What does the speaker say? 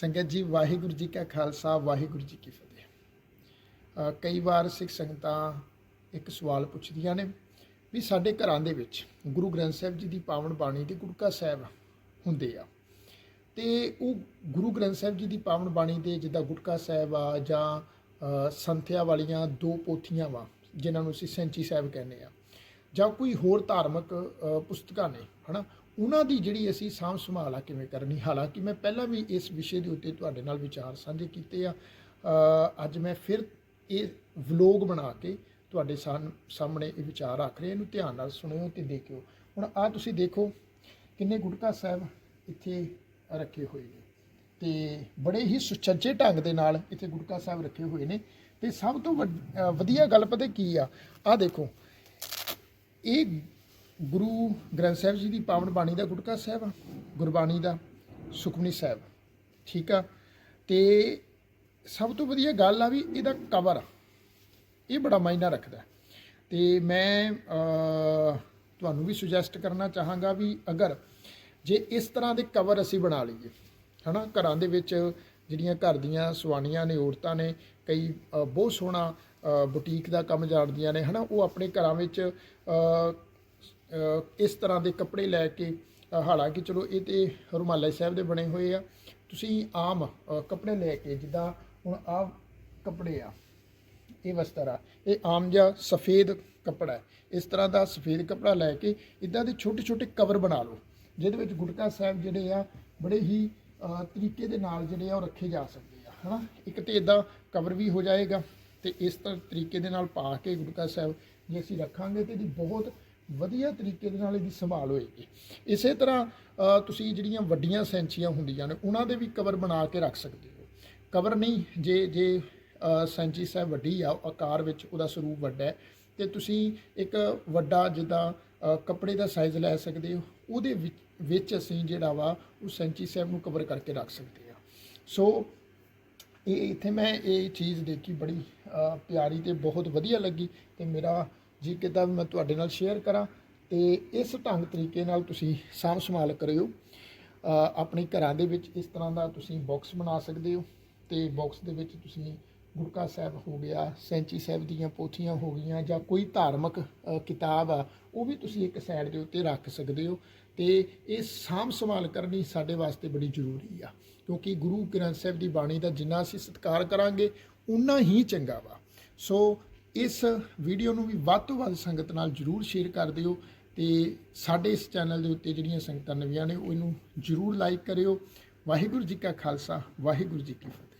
ਸੰਗਤ ਜੀ ਵਾਹਿਗੁਰੂ ਜੀ ਕਾ ਖਾਲਸਾ ਵਾਹਿਗੁਰੂ ਜੀ ਕੀ ਫਤਿਹ। ਕਈ ਵਾਰ ਸਿੱਖ ਸੰਗਤਾਂ ਇੱਕ ਸਵਾਲ ਪੁੱਛਦੀਆਂ ਨੇ ਵੀ ਸਾਡੇ ਘਰਾਂ ਦੇ ਵਿੱਚ ਗੁਰੂ ਗ੍ਰੰਥ ਸਾਹਿਬ ਜੀ ਦੀ ਪਾਵਨ ਬਾਣੀ ਤੇ ਗੁਟਕਾ ਸਾਹਿਬ ਹੁੰਦੇ ਆ। ਤੇ ਉਹ ਗੁਰੂ ਗ੍ਰੰਥ ਸਾਹਿਬ ਜੀ ਦੀ ਪਾਵਨ ਬਾਣੀ ਦੇ ਜਿੱਦਾਂ ਗੁਟਕਾ ਸਾਹਿਬ ਆ ਜਾਂ ਅ, ਸੰਥਿਆ ਵਾਲੀਆਂ ਦੋ ਪੋਥੀਆਂ ਵਾ ਜਿਨ੍ਹਾਂ ਨੂੰ ਅਸੀਂ ਸੈਂਚੀ ਸਾਹਿਬ ਕਹਿੰਦੇ ਆ। ਜਾਂ ਕੋਈ ਹੋਰ ਧਾਰਮਿਕ ਪੁਸਤਕਾਂ ਨੇ ਹਨਾ? ਉਹਨਾਂ ਦੀ ਜਿਹੜੀ ਅਸੀਂ ਸਾਂਭ ਸੰਭਾਲ ਆ ਕਿਵੇਂ ਕਰਨੀ, ਹਾਲਾਂਕਿ ਮੈਂ ਪਹਿਲਾਂ ਵੀ ਇਸ ਵਿਸ਼ੇ ਦੇ ਉੱਤੇ ਤੁਹਾਡੇ ਨਾਲ ਵਿਚਾਰ ਸਾਂਝੇ ਕੀਤੇ ਆ ਅੱਜ ਮੈਂ ਫਿਰ ਇਹ ਵਲੋਗ ਬਣਾ ਕੇ ਤੁਹਾਡੇ ਸਾਹਮ- ਸਾਹਮਣੇ ਇਹ ਵਿਚਾਰ ਰੱਖ ਰਿਹਾ, ਇਹਨੂੰ ਧਿਆਨ ਨਾਲ ਸੁਣਿਓ ਤੇ ਦੇਖਿਓ। ਹੁਣ ਆ ਤੁਸੀਂ ਦੇਖੋ ਕਿੰਨੇ ਗੁਟਕਾ ਸਾਹਿਬ ਇੱਥੇ ਰੱਖੇ ਹੋਏ ਨੇ ਤੇ ਬੜੇ ਹੀ ਸੁਚੱਜੇ ਢੰਗ ਦੇ ਨਾਲ ਇੱਥੇ ਗੁਟਕਾ ਸਾਹਿਬ ਰੱਖੇ ਹੋਏ ਨੇ ਤੇ ਸਭ ਤੋਂ ਵੱਡ- ਵਧੀਆ ਗੱਲ ਪਤਾ ਕੀ ਆ? ਆ ਦੇਖੋ, ਇਹ ਗੁਰੂ ਗ੍ਰੰਥ ਸਾਹਿਬ ਜੀ ਦੀ ਪਾਵਨ ਬਾਣੀ ਦਾ ਗੁਟਕਾ ਸਾਹਿਬ ਆ, ਗੁਰਬਾਣੀ ਦਾ, ਸੁਖਮਨੀ ਸਾਹਿਬ। ਠੀਕ ਆ? ਤੇ ਸਭ ਤੋਂ ਵਧੀਆ ਗੱਲ ਆ ਵੀ ਇਹਦਾ ਕਵਰ ਇਹ ਬੜਾ ਮਾਇਨਾ ਰੱਖਦਾ। ਹੈ। ਤੇ ਮੈਂ ਤੁਹਾਨੂੰ ਵੀ ਸੁਜੈਸਟ ਕਰਨਾ ਚਾਹਾਂਗਾ ਵੀ ਅਗਰ ਜੇ ਇਸ ਤਰ੍ਹਾਂ ਦੇ ਕਵਰ ਅਸੀਂ ਬਣਾ ਲਈਏ, ਹਨਾ? ਘਰਾਂ ਦੇ ਵਿੱਚ ਜਿਹੜੀਆਂ ਘਰ ਦੀਆਂ ਸਵਾਣੀਆਂ ਨੇ, ਔਰਤਾਂ ਨੇ, ਕਈ ਬਹੁਤ ਸੋਹਣਾ ਬੁਟੀਕ ਦਾ ਕੰਮ ਜਾਣਦੀਆਂ ਨੇ, ਹਨਾ? ਉਹ ਆਪਣੇ ਘਰਾਂ ਵਿੱਚ ਇਸ ਤਰ੍ਹਾਂ ਦੇ ਕੱਪੜੇ ਲੈ ਕੇ ਹਾਲਾਂਕਿ ਚਲੋ ਇਹ ਤੇ ਰੁਮਾਲਾ ਸਾਹਿਬ ਦੇ ਬਣੇ ਹੋਏ ਆ। ਤੁਸੀਂ ਆਮ ਕੱਪੜੇ ਲੈ ਕੇ ਜਿੱਦਾਂ ਹੁਣ ਆ ਕੱਪੜੇ ਆ, ਇਹ ਵਸਤਰ ਆ ਇਹ ਆਮ ਜਿਹਾ ਸਫੇਦ ਕੱਪੜਾ ਹੈ। ਇਸ ਤਰ੍ਹਾਂ ਦਾ ਸਫੇਦ ਕੱਪੜਾ ਲੈ ਕੇ ਇਦਾਂ ਦੇ ਛੋਟੇ ਛੋਟੇ ਕਵਰ ਬਣਾ ਲਓ, ਜਿਹਦੇ ਵਿੱਚ ਗੁਟਕਾ ਸਾਹਿਬ ਜਿਹੜੇ ਆ, ਬੜੇ ਹੀ ਤਰੀਕੇ ਦੇ ਨਾਲ ਜਿਹੜੇ ਆ ਉਹ ਰੱਖੇ ਜਾ ਸਕਦੇ ਆ, ਹਨਾ? ਇੱਕ ਤੇ ਇਦਾਂ ਕਵਰ ਵੀ ਹੋ ਜਾਏਗਾ ਤੇ ਇਸ ਤਰ੍ਹਾਂ ਤਰੀਕੇ ਦੇ ਨਾਲ ਪਾ ਕੇ ਗੁਟਕਾ ਸਾਹਿਬ ਜੇ ਅਸੀਂ ਰੱਖਾਂਗੇ ਤੇ ਇਹਦੀ ਬਹੁਤ ਵਧੀਆ ਤਰੀਕੇ ਦੇ ਨਾਲ ਇਹਦੀ ਸੰਭਾਲ ਹੋਏਗੀ। ਇਸੇ ਤਰ੍ਹਾਂ ਤੁਸੀਂ ਜਿਹੜੀਆਂ ਵੱਡੀਆਂ ਸੈਂਚੀਆਂ ਹੁੰਦੀਆਂ ਨੇ, ਉਹਨਾਂ ਦੇ ਵੀ ਕਵਰ ਬਣਾ ਕੇ ਰੱਖ ਸਕਦੇ ਹੋ। ਕਵਰ ਨਹੀਂ, ਜੇ ਜੇ ਸੈਂਚੀ ਸਾਹਿਬ ਵੱਡੀ ਆ, ਆਕਾਰ ਵਿੱਚ ਉਹਦਾ ਸਰੂਪ ਵੱਡਾ ਹੈ, ਤੇ ਤੁਸੀਂ ਇੱਕ ਵੱਡਾ ਜਿੱਦਾਂ ਕੱਪੜੇ ਦਾ ਸਾਈਜ਼ ਲੈ ਸਕਦੇ ਹੋ, ਉਹਦੇ ਵਿੱਚ ਵਿੱਚ ਅਸੀਂ ਜਿਹੜਾ ਵਾ, ਉਹ ਸੈਂਚੀ ਸਾਹਿਬ ਨੂੰ ਕਵਰ ਕਰਕੇ ਰੱਖ ਸਕਦੇ ਆ ਸੋ, ਇਹ, ਇੱਥੇ ਮੈਂ ਇਹ ਚੀਜ਼ ਦੇਖੀ, ਬੜੀ ਪਿਆਰੀ ਤੇ ਬਹੁਤ ਵਧੀਆ ਲੱਗੀ, ਤੇ ਮੇਰਾ ਜੀ ਕਿਤਾ ਵੀ ਮੈਂ ਤੁਹਾਡੇ ਨਾਲ ਸ਼ੇਅਰ ਕਰਾਂ ਤੇ ਇਸ ਢੰਗ ਤਰੀਕੇ ਨਾਲ ਤੁਸੀਂ ਸਾਂਭ ਸੰਭਾਲ ਕਰਿਓ। ਆਪਣੇ ਘਰਾਂ ਦੇ ਵਿੱਚ ਇਸ ਤਰ੍ਹਾਂ ਦਾ ਤੁਸੀਂ ਬਾਕਸ ਬਣਾ ਸਕਦੇ ਹੋ ਤੇ ਬਾਕਸ ਦੇ ਵਿੱਚ ਤੁਸੀਂ ਗੁਰਕਾ ਸਾਹਿਬ ਹੋ ਗਿਆ, ਸੈਂਚੀ ਸਾਹਿਬ ਦੀਆਂ ਪੋਥੀਆਂ ਹੋ ਗਈਆਂ ਜਾਂ ਕੋਈ ਧਾਰਮਿਕ ਕਿਤਾਬ ਆ, ਉਹ ਵੀ ਤੁਸੀਂ ਇੱਕ ਸਾਈਡ ਦੇ ਉੱਤੇ ਰੱਖ ਸਕਦੇ ਹੋ ਤੇ ਇਹ ਸਾਂਭ ਸੰਭਾਲ ਕਰਨੀ ਸਾਡੇ ਵਾਸਤੇ ਬੜੀ ਜ਼ਰੂਰੀ ਆ ਕਿਉਂਕਿ ਗੁਰੂ ਗ੍ਰੰਥ ਸਾਹਿਬ ਦੀ ਬਾਣੀ ਦਾ ਜਿੰਨਾ ਅਸੀਂ ਸਤਿਕਾਰ ਕਰਾਂਗੇ ਉਨਾ ਹੀ ਚੰਗਾ ਵਾ। ਸੋ ਇਸ ਵੀਡੀਓ ਨੂੰ ਵੀ ਵੱਧ ਤੋਂ ਵੱਧ ਸੰਗਤ ਨਾਲ ਜਰੂਰ ਸ਼ੇਅਰ ਕਰ ਦਿਓ ਤੇ ਸਾਡੇ ਇਸ ਚੈਨਲ ਦੇ ਉੱਤੇ ਜਿਹੜੀਆਂ ਸੰਗਤਾਂ ਨਵੀਆਂ ਨੇ ਉਹ ਇਹਨੂੰ ਜਰੂਰ ਲਾਈਕ ਕਰਿਓ। ਵਾਹਿਗੁਰੂ ਜੀ ਕਾ ਖਾਲਸਾ, ਵਾਹਿਗੁਰੂ ਜੀ ਕੀ ਫਤਿਹ।